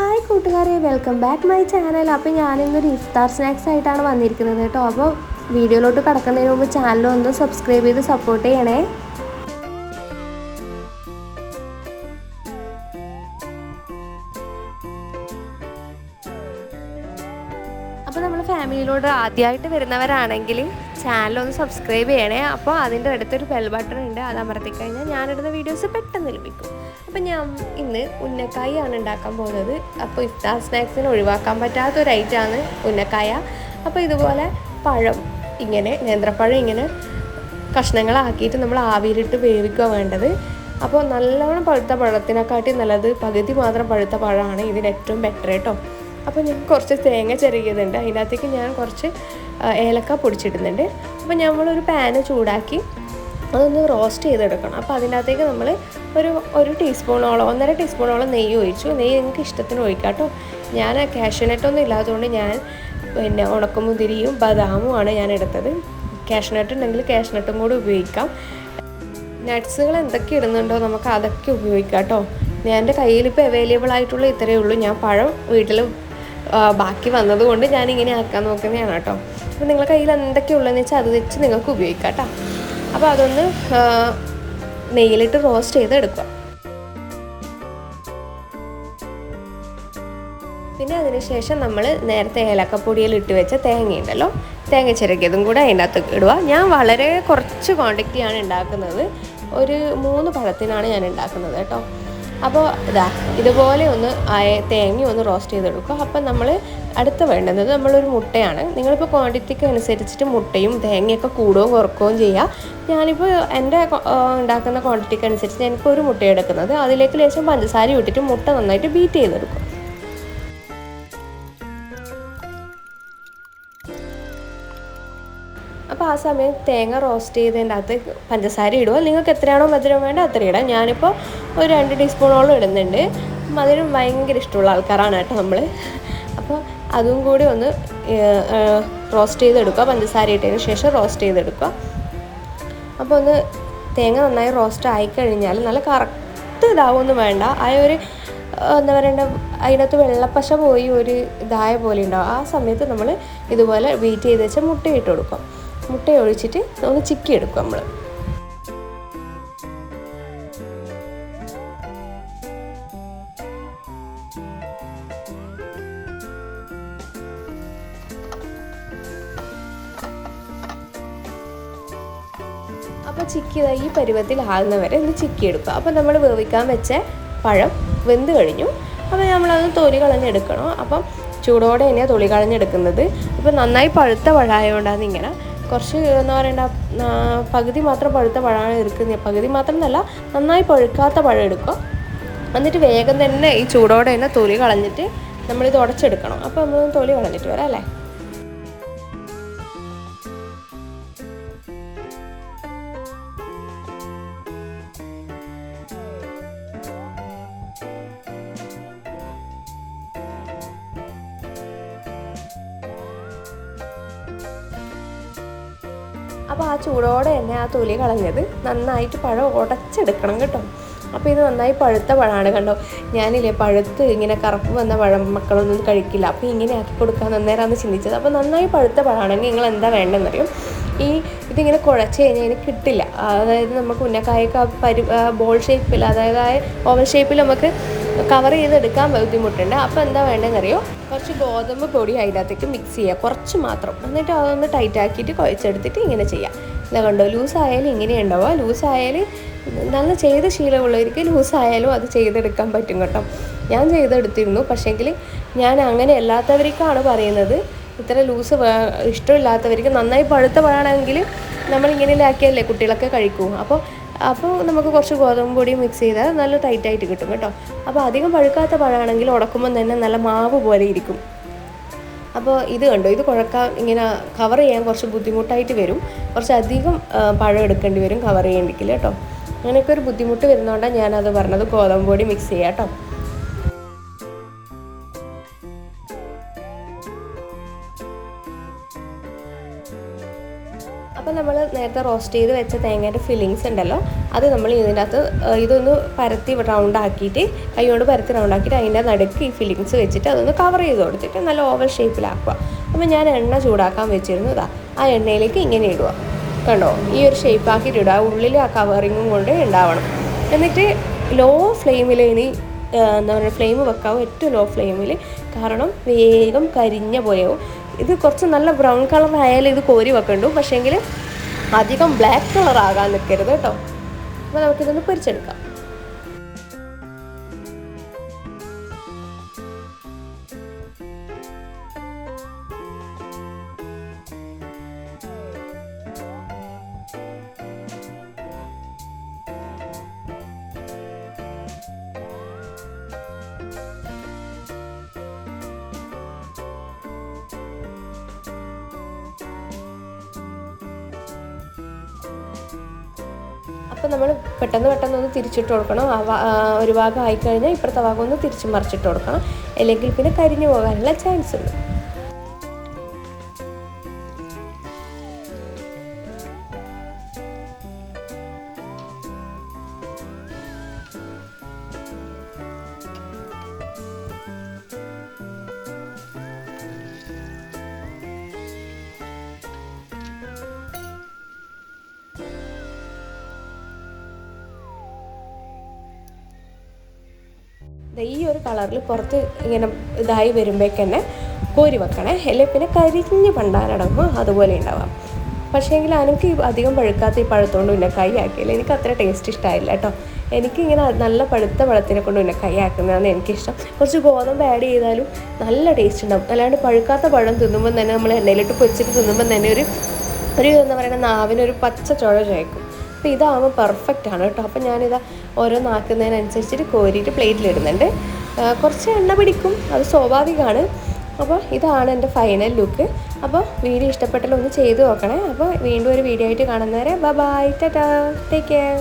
Hi കൂട്ടുകാരെ. Welcome back my channel അപ്പോൾ ഞാനിന്നൊരു ഇഫ്താർ snacks ആയിട്ടാണ് വന്നിരിക്കുന്നത് കേട്ടോ. അപ്പോൾ വീഡിയോയിലോട്ട് കടക്കുന്നതിന് മുമ്പ് ചാനൽ ഒന്ന് സബ്സ്ക്രൈബ് ചെയ്ത് സപ്പോർട്ട് ചെയ്യണേ. അപ്പോൾ നമ്മൾ ഫാമിലിയിലോട് ആദ്യമായിട്ട് വരുന്നവരാണെങ്കിൽ ചാനൽ ഒന്ന് സബ്സ്ക്രൈബ് ചെയ്യണേ. അപ്പോൾ അതിന്റെ അടുത്തൊരു ബെൽ ബട്ടൺ ഉണ്ട്. അത് അമർത്തിക്കഴിഞ്ഞാൽ ഞാനിടുന്ന വീഡിയോസ് പെട്ടെന്ന് ലഭിക്കും. അപ്പോൾ ഞാൻ ഇന്ന് ഉന്നക്കായ ആണ് ഉണ്ടാക്കാൻ പോകുന്നത്. അപ്പോൾ ഇഫ്താർ സ്നാക്സിന് ഒഴിവാക്കാൻ പറ്റാത്ത ഒരു ഐറ്റമാണ് ഉന്നക്കായ. അപ്പോൾ ഇതുപോലെ പഴം ഇങ്ങനെ നേന്ത്രപ്പഴം ഇങ്ങനെ കഷ്ണങ്ങളാക്കിയിട്ട് നമ്മൾ ആവിയിലിട്ട് വേവിക്കുക വേണ്ടത്. അപ്പോൾ നല്ലവണ്ണം പഴുത്ത പഴത്തിനെക്കാട്ടി നല്ലത് പകുതി മാത്രം പഴുത്ത പഴമാണ് ഇതിന് ഏറ്റവും ബെറ്റർ കേട്ടോ. അപ്പോൾ ഞാൻ കുറച്ച് തേങ്ങ ചെറിയതുണ്ട് അതിനകത്തേക്ക് ഞാൻ കുറച്ച് ഏലക്ക പൊടിച്ചിടുന്നുണ്ട്. അപ്പോൾ നമ്മളൊരു പാന് ചൂടാക്കി അതൊന്ന് റോസ്റ്റ് ചെയ്തെടുക്കണം. അപ്പോൾ അതിനകത്തേക്ക് നമ്മൾ ഒരു ഒരു ടീസ്പൂണോളം ഒന്നര ടീസ്പൂണോളം നെയ്യ് ഒഴിച്ചു. നെയ്യ് നിങ്ങൾക്ക് ഇഷ്ടത്തിന് ഒഴിക്കാം കേട്ടോ. ഞാൻ കാഷ്യൂനട്ടൊന്നും ഇല്ലാത്തതുകൊണ്ട് ഞാൻ പിന്നെ ഉണക്കമുതിരിയും ബദാമും ആണ് ഞാൻ എടുത്തത്. കാഷ്യൂനട്ട് ഉണ്ടെങ്കിൽ കാഷ്യൂനട്ടും കൂടി ഉപയോഗിക്കാം. നട്ട്സുകൾ എന്തൊക്കെ ഇടുന്നുണ്ടോ നമുക്ക് അതൊക്കെ ഉപയോഗിക്കാം കേട്ടോ. എന്റെ കയ്യിൽ ഇപ്പോൾ അവൈലബിൾ ആയിട്ടുള്ള ഇത്രയേ ഉള്ളൂ. ഞാൻ പഴം വീട്ടിൽ ബാക്കി വന്നതുകൊണ്ട് ഞാൻ ഇങ്ങനെ ആക്കാൻ നോക്കുന്നതാണ് കേട്ടോ. അപ്പോൾ നിങ്ങളുടെ കയ്യിൽ എന്തൊക്കെ ഉള്ളതെന്ന് വെച്ചാൽ അത് വെച്ച് നിങ്ങൾക്ക് ഉപയോഗിക്കാം കേട്ടോ. അപ്പോൾ അതൊന്ന് നെയ്യിലിട്ട് റോസ്റ്റ് ചെയ്തെടുക്കുക. പിന്നെ അതിനുശേഷം നമ്മൾ നേരത്തെ ഏലക്കപ്പൊടിയിൽ ഇട്ട് വെച്ച തേങ്ങയുണ്ടല്ലോ തേങ്ങ ചിരകിയതും കൂടെ അതിന്റെ അകത്ത് ഇടുക. ഞാൻ വളരെ കുറച്ച് ക്വാണ്ടിറ്റിയാണ് ഉണ്ടാക്കുന്നത്. ഒരു മൂന്ന് പഴത്തിനാണ് ഞാൻ ഉണ്ടാക്കുന്നത് കേട്ടോ. അപ്പോൾ ഇതാ ഇതുപോലെ ഒന്ന് തേങ്ങ ഒന്ന് റോസ്റ്റ് ചെയ്തെടുക്കുക. അപ്പം നമ്മൾ അടുത്ത് വേണ്ടുന്നത് നമ്മളൊരു മുട്ടയാണ്. നിങ്ങളിപ്പോൾ ക്വാണ്ടിറ്റിക്ക് അനുസരിച്ചിട്ട് മുട്ടയും തേങ്ങയൊക്കെ കൂടുകയും കുറക്കുകയും ചെയ്യുക ഞാനിപ്പോൾ എന്റെ ഉണ്ടാക്കുന്ന ക്വാണ്ടിറ്റിക്ക് അനുസരിച്ച് ഞാനിപ്പോൾ ഒരു മുട്ട എടുക്കുന്നത്. അതിലേക്ക് ലേശം പഞ്ചസാര ഇട്ടിട്ട് മുട്ട നന്നായിട്ട് ബീറ്റ് ചെയ്തെടുക്കും. അപ്പോൾ ആ സമയം തേങ്ങ റോസ്റ്റ് ചെയ്തതിന്റെ അകത്ത് പഞ്ചസാര ഇടുക. നിങ്ങൾക്ക് എത്രയാണോ മധുരം വേണ്ട അത്ര ഇടാം. ഞാനിപ്പോൾ ഒരു രണ്ട് ടീസ്പൂണോളം ഇടുന്നുണ്ട്. മധുരം ഭയങ്കര ഇഷ്ടമുള്ള ആൾക്കാരാണ് കേട്ടോ നമ്മൾ അതും കൂടി ഒന്ന് റോസ്റ്റ് ചെയ്തെടുക്കുക. പഞ്ചസാര ഇട്ടതിന് ശേഷം റോസ്റ്റ് ചെയ്തെടുക്കുക. അപ്പോൾ ഒന്ന് തേങ്ങ നന്നായി റോസ്റ്റ് ആയിക്കഴിഞ്ഞാൽ നല്ല കറക്റ്റ് ഇതാവൊന്നും വേണ്ട. ആ ഒരു എന്താ പറയണ്ട അതിനകത്ത് വെള്ളപ്പശ പോയി ഒരു ഇതായ പോലെ ഉണ്ടാവും. ആ സമയത്ത് നമ്മൾ ഇതുപോലെ ബീറ്റ് ചെയ്ത് വെച്ച മുട്ട ഇട്ട് കൊടുക്കും മുട്ട ഒഴിച്ചിട്ട് ഒന്ന് ചിക്കി എടുക്കും നമ്മൾ. അപ്പോൾ ചിക്കി ഈ ആകുന്നവരെ ഒന്ന് ചിക്കി എടുക്കുക അപ്പോൾ നമ്മൾ വേവിക്കാൻ വെച്ച പഴം വെന്ത് കഴിഞ്ഞു. അപ്പോൾ നമ്മളത് തൊലി കളഞ്ഞെടുക്കണം. അപ്പം ചൂടോടെ തന്നെയാണ് തൊലി കളഞ്ഞെടുക്കുന്നത്. ഇപ്പോൾ നന്നായി പഴുത്ത പഴമായതുകൊണ്ടാണ് ഇങ്ങനെ. കുറച്ച് എന്താ പറയണ്ട പകുതി മാത്രം പഴുത്ത പഴമാണ് എടുക്കുന്നത്. പകുതി മാത്രം എന്നല്ല നന്നായി പഴുക്കാത്ത പഴം എടുക്കുക. എന്നിട്ട് വേഗം തന്നെ ഈ ചൂടോടെ തന്നെ തൊലി കളഞ്ഞിട്ട് നമ്മളിത് ഉടച്ചെടുക്കണം. അപ്പോൾ നമ്മൾ തൊലി കളഞ്ഞിട്ട് വരാം അല്ലേ? അപ്പോൾ ആ ചൂടോടെ തന്നെ ആ തൊലി കളഞ്ഞത് നന്നായിട്ട് പഴം ഉടച്ചെടുക്കണം കേട്ടോ. അപ്പോൾ ഇത് നന്നായി പഴുത്ത പഴമാണ് കണ്ടോ? ഞാനില്ലേ പഴുത്ത് ഇങ്ങനെ കറുപ്പ് വന്ന പഴം മക്കളൊന്നും കഴിക്കില്ല. അപ്പോൾ ഇങ്ങനെ ആക്കി കൊടുക്കാൻ നന്നേരാന്ന് ചിന്തിച്ചത്. അപ്പോൾ നന്നായി പഴുത്ത പഴമാണെങ്കിൽ നിങ്ങൾ എന്താ വേണ്ടതെന്നറിയും ഈ ഇതിങ്ങനെ കുഴച്ച് കഴിഞ്ഞാൽ ഇതിന് കിട്ടില്ല. അതായത് നമുക്ക് ഉന്നക്കായൊക്കെ പരി ബോൾ ഷേപ്പിൽ അതായത് ഓവൽ ഷേപ്പിൽ നമുക്ക് കവർ ചെയ്തെടുക്കാൻ ബുദ്ധിമുട്ടുണ്ട്. അപ്പോൾ എന്താ വേണ്ടതെന്നറിയോ കുറച്ച് ഗോതമ്പ് പൊടി അതിനകത്തേക്ക് മിക്സ് ചെയ്യുക. കുറച്ച് മാത്രം. എന്നിട്ട് അതൊന്ന് ടൈറ്റ് ആക്കിയിട്ട് കുഴച്ചെടുത്തിട്ട് ഇങ്ങനെ ചെയ്യാം. ഇതാ കണ്ടോ ലൂസായാലും ഇങ്ങനെ ഉണ്ടാവുക ലൂസ് ആയാൽ നല്ല ചെയ്ത ശീലമുള്ളവർക്ക് ലൂസായാലും അത് ചെയ്തെടുക്കാൻ പറ്റും കേട്ടോ. ഞാൻ ചെയ്തെടുത്തിരുന്നു പക്ഷേങ്കിൽ ഞാൻ അങ്ങനെ അല്ലാത്തവർക്കാണ് പറയുന്നത്. ഇത്ര ലൂസ് ഇഷ്ടമില്ലാത്തവർക്ക് നന്നായി പഴുത്ത പഴമാണെങ്കിൽ നമ്മളിങ്ങനെയാക്കിയല്ലേ കുട്ടികളൊക്കെ കഴിക്കൂ. അപ്പോൾ അപ്പോൾ നമുക്ക് കുറച്ച് ഗോതമ്പ് പൊടി മിക്സ് ചെയ്താൽ നല്ല ടൈറ്റായിട്ട് കിട്ടും കേട്ടോ. അപ്പോൾ അധികം പഴുക്കാത്ത പഴമാണെങ്കിൽ ഉടക്കുമ്പം തന്നെ നല്ല മാവ് പോലെ ഇരിക്കും. അപ്പോൾ ഇത് കണ്ടോ? ഇത് കുഴക്കാൻ ഇങ്ങനെ കവർ ചെയ്യാൻ കുറച്ച് ബുദ്ധിമുട്ടായിട്ട് വരും. കുറച്ചധികം പഴം എടുക്കേണ്ടി വരും കവർ ചെയ്യേണ്ടിക്കില്ല കേട്ടോ. അങ്ങനെയൊക്കെ ഒരു ബുദ്ധിമുട്ട് വരുന്നതുകൊണ്ടാണ് ഞാനത് പറഞ്ഞത്. ഗോതമ്പ് പൊടി മിക്സ് ചെയ്യാം കേട്ടോ. അപ്പോൾ നമ്മൾ നേരത്തെ റോസ്റ്റ് ചെയ്ത് വെച്ച തേങ്ങയുടെ ഫില്ലിങ്സ് ഉണ്ടല്ലോ അത് നമ്മൾ ഇതിന്റെ അകത്ത് ഇതൊന്ന് പരത്തി റൗണ്ട് ആക്കിയിട്ട് കൈകൊണ്ട് പരത്തി റൗണ്ട് ആക്കിയിട്ട് അതിന്റെ നടുക്ക് ഈ ഫില്ലിങ്സ് വെച്ചിട്ട് അതൊന്ന് കവർ ചെയ്ത് കൊടുത്തിട്ട് നല്ല ഓവൽ ഷേപ്പിലാക്കുക അപ്പോൾ ഞാൻ എണ്ണ ചൂടാക്കാൻ വെച്ചിരുന്നു ഇതാ ആ എണ്ണയിലേക്ക് ഇങ്ങനെ ഇടുക. കണ്ടോ? ഈ ഒരു ഷേപ്പ് ആക്കിയിട്ട് ഇടുക ഉള്ളിൽ ആ കവറിങ്ങും കൊണ്ട് ഉണ്ടാവണം. എന്നിട്ട് ലോ ഫ്ലെയിമിൽ ഇനി എന്താ പറയുക ഫ്ലെയിം വെക്കാവോ. ഏറ്റവും ലോ ഫ്ലെയിമിൽ കാരണം വേഗം കരിഞ്ഞ പോലെയാവും ഇത് കുറച്ച് നല്ല ബ്രൗൺ കളർ ആയാലും ഇത് കോരി വെക്കണ്ടു. പക്ഷേങ്കിൽ അധികം ബ്ലാക്ക് കളർ ആകാൻ നിൽക്കരുത് കേട്ടോ. അപ്പോൾ നമുക്കിതൊന്ന് പൊരിച്ചെടുക്കാം. അപ്പോൾ നമ്മൾ പെട്ടെന്ന് പെട്ടെന്ന് ഒന്ന് തിരിച്ചിട്ട് കൊടുക്കണം. ഒരു ഭാഗം ആയിക്കഴിഞ്ഞാൽ ഇപ്പുറത്തെ ഭാഗം ഒന്ന് തിരിച്ച് മറിച്ചിട്ട് കൊടുക്കണം. അല്ലെങ്കിൽ പിന്നെ കരിഞ്ഞു പോകാനുള്ള ചാൻസ് ഉണ്ട്. ഈ ഒരു കളറിൽ പുറത്ത് ഇങ്ങനെ ഇതായി വരുമ്പോഴേക്ക് തന്നെ കോരി വെക്കണേ. അല്ലെങ്കിൽ പിന്നെ കരിഞ്ഞ് പണ്ടാനടങ്ങുമ്പോൾ അതുപോലെ ഉണ്ടാവാം. പക്ഷേങ്കിൽ എനിക്ക് അധികം പഴുക്കാത്ത ഈ പഴത്തോണ്ട് പിന്നെ ആക്കിയില്ല എനിക്ക് അത്ര ടേസ്റ്റ് ഇഷ്ടമായില്ല കേട്ടോ എനിക്കിങ്ങനെ നല്ല പഴുത്ത പഴത്തിനെ കൊണ്ട് പിന്നെ ആക്കുന്നതാണ് എനിക്കിഷ്ടം. കുറച്ച് ഗോതമ്പ് ആഡ് ചെയ്താലും നല്ല ടേസ്റ്റ് ഉണ്ടാവും. അല്ലാണ്ട് പഴുക്കാത്ത പഴം തിന്നുമ്പോൾ തന്നെ നമ്മൾ എണ്ണയിലിട്ട് പൊച്ചിട്ട് തിന്നുമ്പോൾ തന്നെ ഒരു ഒരു എന്താ പറയുക നാവിനൊരു പച്ച ചുഴ ചോയ്ക്കും അപ്പോൾ ഇതാവുമ്പോൾ പെർഫെക്റ്റ് ആണ് കേട്ടോ. അപ്പോൾ ഞാനിത് ഓരോന്നാക്കുന്നതിനനുസരിച്ചിട്ട് കോരിയിട്ട് പ്ലേറ്റിലിടുന്നുണ്ട് കുറച്ച് എണ്ണ പിടിക്കും. അത് സ്വാഭാവികമാണ്. അപ്പോൾ ഇതാണ് എന്റെ ഫൈനൽ ലുക്ക് അപ്പോൾ വീഡിയോ ഇഷ്ടപ്പെട്ടാൽ ഒന്ന് ചെയ്ത് നോക്കണേ. അപ്പോൾ വീണ്ടും ഒരു വീഡിയോ ആയിട്ട് കാണുന്നവരെ ബൈ ടാറ്റാ ടേക്ക് കെയർ